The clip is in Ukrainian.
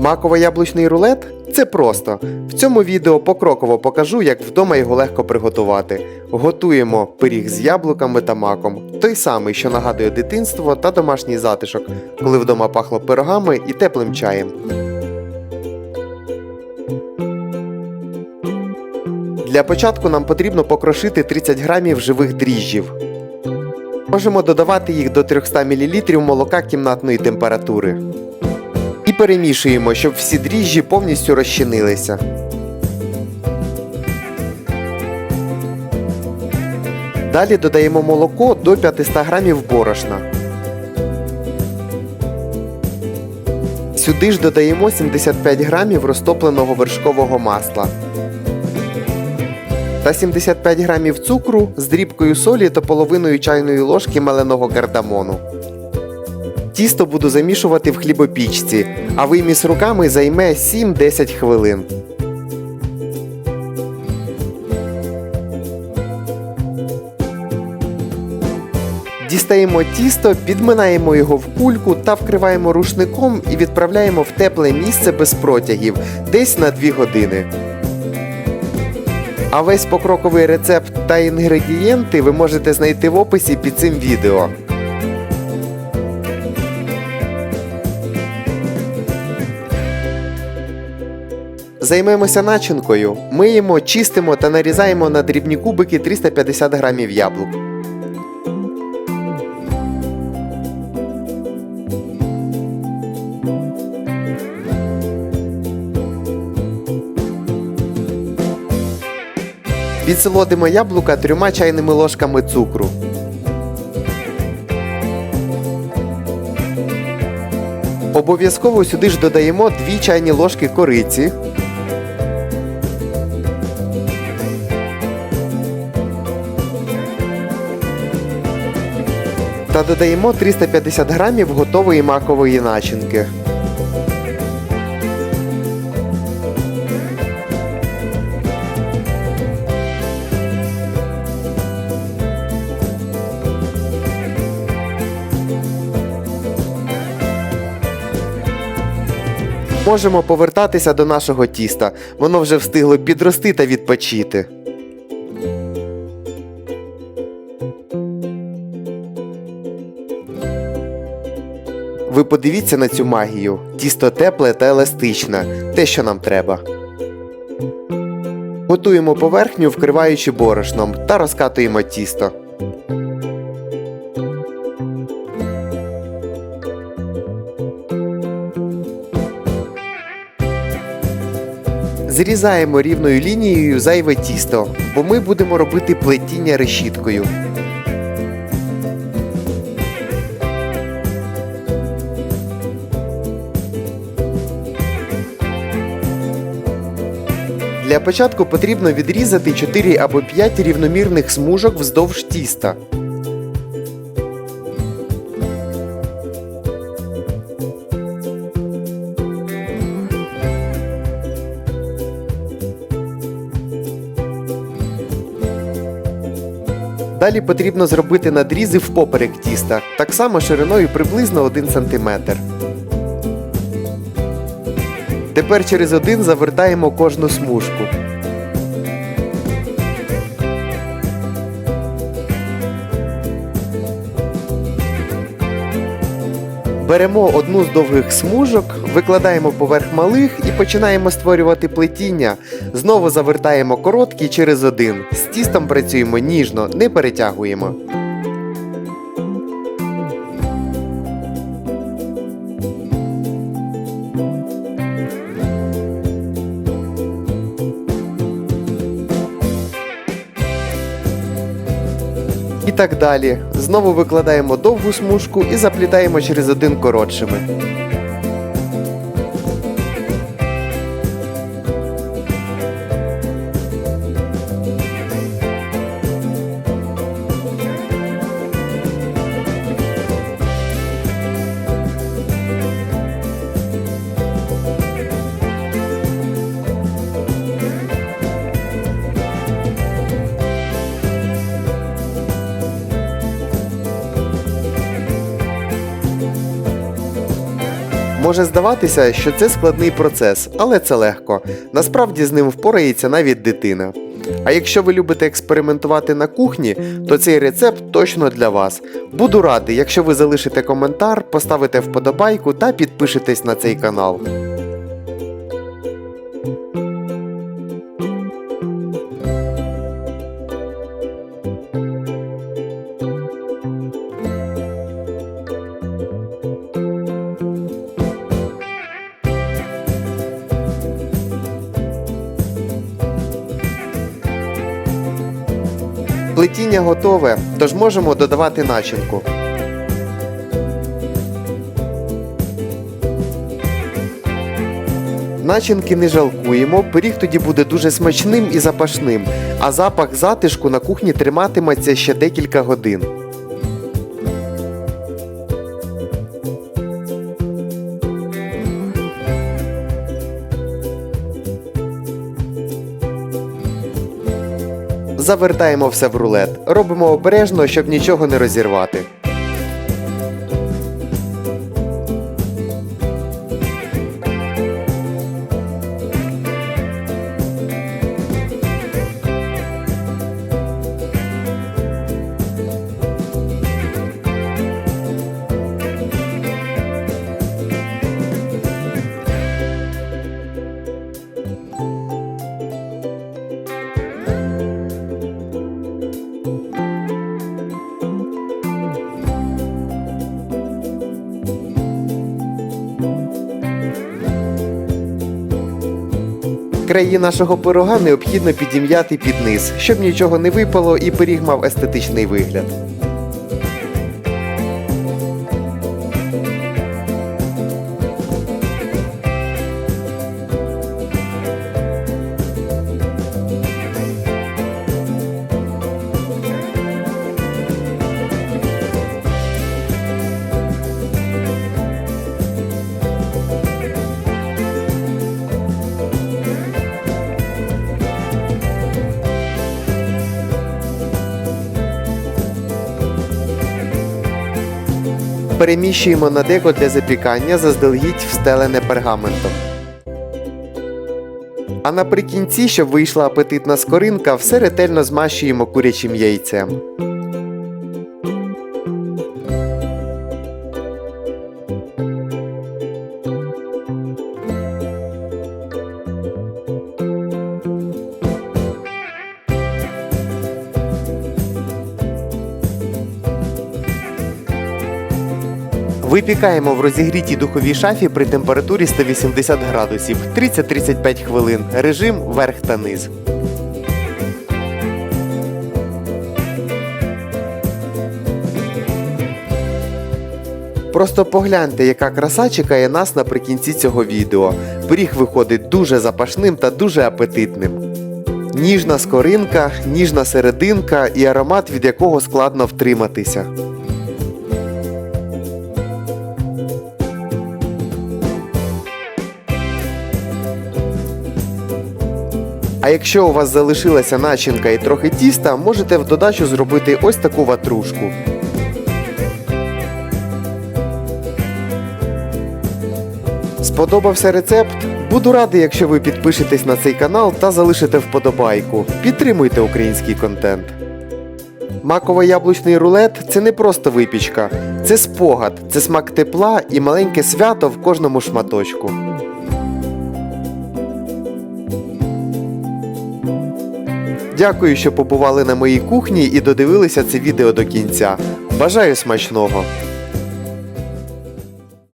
Маково-яблучний рулет це просто. В цьому відео покроково покажу, як вдома його легко приготувати. Готуємо пиріг з яблуками та маком. Той самий, що нагадує дитинство та домашній затишок, коли вдома пахло пирогами і теплим чаєм. Для початку нам потрібно покрошити 30 грамів живих дріжджів. Можемо додавати їх до 300 мл молока кімнатної температури. І перемішуємо, щоб всі дріжджі повністю розчинилися. Далі додаємо молоко до 500 грамів борошна. Сюди ж додаємо 75 грамів розтопленого вершкового масла та 75 грамів цукру з дрібкою солі та половиною чайної ложки меленого кардамону. Тісто буду замішувати в хлібопічці, а виміс руками займе 7-10 хвилин. Дістаємо тісто, підминаємо його в кульку та вкриваємо рушником і відправляємо в тепле місце без протягів десь на 2 години. А весь покроковий рецепт та інгредієнти ви можете знайти в описі під цим відео. Займемося начинкою. Миємо, чистимо та нарізаємо на дрібні кубики 350 грамів яблук. Підсолодимо яблука трьома чайними ложками цукру. Обов'язково сюди ж додаємо 2 чайні ложки кориці. Та додаємо 350 грамів готової макової начинки. Можемо повертатися до нашого тіста. Воно вже встигло підрости та відпочити. Ви подивіться на цю магію. Тісто тепле та еластичне, те, що нам треба. Готуємо поверхню, вкриваючи борошном, та розкатуємо тісто. Зрізаємо рівною лінією зайве тісто, бо ми будемо робити плетіння решіткою. Для початку потрібно відрізати 4 або 5 рівномірних смужок вздовж тіста. Далі потрібно зробити надрізи впоперек тіста, так само шириною приблизно 1 см. Тепер через один завертаємо кожну смужку. Беремо одну з довгих смужок, викладаємо поверх малих і починаємо створювати плетіння. Знову завертаємо короткі через один. З тістом працюємо ніжно, не перетягуємо. І так далі. Знову викладаємо довгу смужку і заплітаємо через один коротшими. Може здаватися, що це складний процес, але це легко. Насправді з ним впорається навіть дитина. А якщо ви любите експериментувати на кухні, то цей рецепт точно для вас. Буду радий, якщо ви залишите коментар, поставите вподобайку та підпишетесь на цей канал. Плетіння готове, тож можемо додавати начинку. Начинки не жалкуємо, пиріг тоді буде дуже смачним і запашним, а запах затишку на кухні триматиметься ще декілька годин. Завертаємо все в рулет. Робимо обережно, щоб нічого не розірвати. Краї нашого пирога необхідно підім'яти під низ, щоб нічого не випало і пиріг мав естетичний вигляд. Переміщуємо на деко для запікання заздалегідь встелене пергаментом. А наприкінці, щоб вийшла апетитна скоринка, все ретельно змащуємо курячим яйцем. Випікаємо в розігрітій духовій шафі при температурі 180 градусів 30-35 хвилин. Режим верх та низ. Просто погляньте, яка краса чекає нас наприкінці цього відео. Пиріг виходить дуже запашним та дуже апетитним. Ніжна скоринка, ніжна серединка і аромат, від якого складно втриматися. А якщо у вас залишилася начинка і трохи тіста, можете в додачу зробити ось таку ватрушку. Сподобався рецепт? Буду радий, якщо ви підпишетесь на цей канал та залишите вподобайку. Підтримуйте український контент. Маково-яблучний рулет це не просто випічка, це спогад, це смак тепла і маленьке свято в кожному шматочку. Дякую, що побували на моїй кухні і додивилися це відео до кінця. Бажаю смачного!